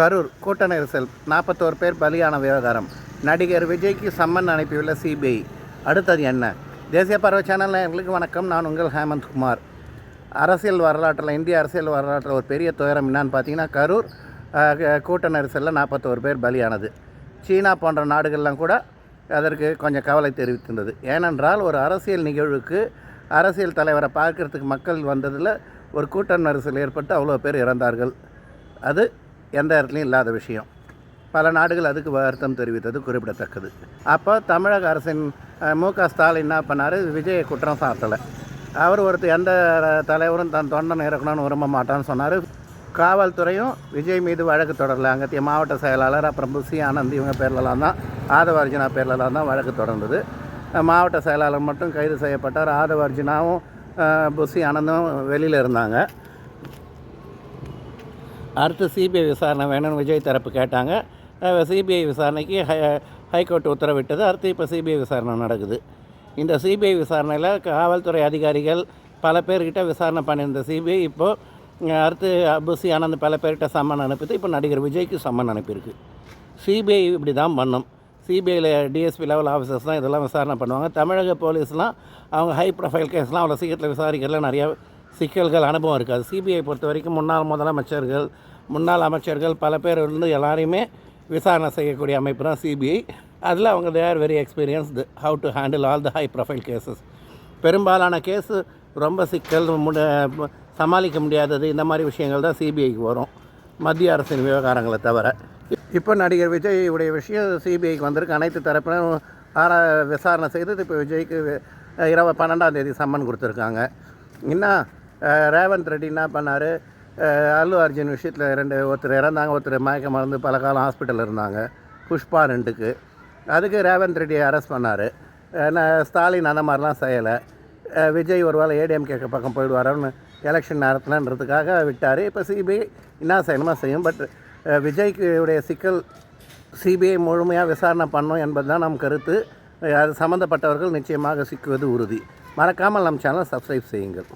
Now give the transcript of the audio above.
கரூர் கூட்ட நெரிசல் நாற்பத்தோரு பேர் பலியான விவகாரம். நடிகர் விஜய்க்கு சம்மன் அனுப்பியுள்ள சிபிஐ. அடுத்தது என்ன? தேசிய பறவை சேனல் எங்களுக்கு வணக்கம். நான் உங்கள் ஹேமந்த் குமார். அரசியல் வரலாற்றில் இந்திய அரசியல் வரலாற்றில் ஒரு பெரிய துயரம் என்னன்னு பார்த்தீங்கன்னா கரூர் கூட்ட நெரிசலில் நாற்பத்தோரு பேர் பலியானது. சீனா போன்ற நாடுகள்லாம் கூட அதற்கு கொஞ்சம் கவலை தெரிவித்திருந்தது. ஏனென்றால் ஒரு அரசியல் நிகழ்வுக்கு அரசியல் தலைவரை பார்க்கறதுக்கு மக்கள் வந்ததில் ஒரு கூட்ட நெரிசல் ஏற்பட்டு அவ்வளோ பேர் இறந்தார்கள். அது எந்த இடத்துலையும் இல்லாத விஷயம். பல நாடுகள் அதுக்கு வருத்தம் தெரிவித்தது குறிப்பிடத்தக்கது. அப்போ தமிழக அரசின் மு க ஸ்டாலின் என்ன பண்ணார்? விஜயை குற்றம் சாட்டலை. அவர் ஒருத்தர் எந்த தலைவரும் தன் தொண்டன் இறக்கணும்னு விரும்ப மாட்டான்னு சொன்னார். காவல்துறையும் விஜய் மீது வழக்கு தொடரல. அங்கத்திய மாவட்ட செயலாளர் அப்புறம் புசி ஆனந்த் இவங்க பேர்லலாம் தான் ஆதவர்ஜினா பேர்லலாம் தான் வழக்கு தொடர்ந்தது. மாவட்ட செயலாளர் மட்டும் கைது செய்யப்பட்டார். ஆதவர்ஜினாவும் புசி ஆனந்தும் வெளியில் இருந்தாங்க. அடுத்து சிபிஐ விசாரணை வேணும்னு விஜய் தரப்பு கேட்டாங்க. சிபிஐ விசாரணைக்கு ஹை ஹைகோர்ட் உத்தரவிட்டது. அடுத்து இப்போ சிபிஐ விசாரணை நடக்குது. இந்த சிபிஐ விசாரணையில் காவல்துறை அதிகாரிகள் பல பேர்கிட்ட விசாரணை பண்ணியிருந்த சிபிஐ இப்போது அடுத்து அபுசி ஆனந்த் பல பேர்கிட்ட சம்மன் அனுப்பிது இப்போ நடிகர் விஜய்க்கு சம்மன் அனுப்பியிருக்கு. சிபிஐ இப்படி தான் பண்ணும். சிபிஐயில் டிஎஸ்பி லெவல் ஆஃபீஸர்ஸ் தான் இதெல்லாம் விசாரணை பண்ணுவாங்க. தமிழக போலீஸ்லாம் அவங்க ஹை ப்ரொஃபைல் கேஸ்லாம் அவ்வளோ சீக்கிரத்தில் விசாரிக்கிறதுல நிறையா சிக்கல்கள் அனுபவம் இருக்காது சிபிஐ பொறுத்த வரைக்கும் முன்னாள் முதலமைச்சர்கள் முன்னாள் அமைச்சர்கள் பல பேர் இருந்து எல்லாரையுமே விசாரணை செய்யக்கூடிய அமைப்பு தான் சிபிஐ. அதில் அவங்க they are very experienced how to handle all the high profile cases பெரும்பாலான கேஸு ரொம்ப சிக்கல் முட சமாளிக்க முடியாதது இந்த மாதிரி விஷயங்கள் தான் சிபிஐக்கு வரும். மத்திய அரசின் விவகாரங்களை தவிர. இப்போ நடிகர் விஜய் உடைய விஷயம் சிபிஐக்கு வந்திருக்கு. அனைத்து தரப்பினரும் ஆரா விசாரணை செய்து இப்போ விஜய்க்கு இரவு பன்னெண்டாம் தேதி சம்மன் கொடுத்துருக்காங்க. என்ன ரேவந்த் ரெட்டி என்ன பண்ணார். அல்லு அர்ஜுன் விஷயத்தில் ரெண்டு ஒருத்தர் இறந்தாங்க ஒருத்தர் மயக்க மருந்து பல காலம் ஹாஸ்பிட்டலில் இருந்தாங்க. புஷ்பா ரெண்டுக்கு. அதுக்கு ரேவந்த் ரெட்டியை அரெஸ்ட் பண்ணார். ஸ்டாலின் அந்த மாதிரிலாம் செய்யலை. விஜய் ஒரு வேளை ஏடிஎம்கே பக்கம் போயிடுவாரோன்னு எலெக்ஷன் நடத்தினன்றதுக்காக விட்டார். இப்போ சிபிஐ என்ன செய்யணுமோ செய்யும். பட் விஜய்க்கு உடைய சிக்கல் சிபிஐ முழுமையாக விசாரணை பண்ணும் என்பது தான் நம் கருத்து. அது சம்மந்தப்பட்டவர்கள் நிச்சயமாக சிக்குவது உறுதி. மறக்காமல் நம் சேனல் சப்ஸ்கிரைப் செய்யுங்கள்.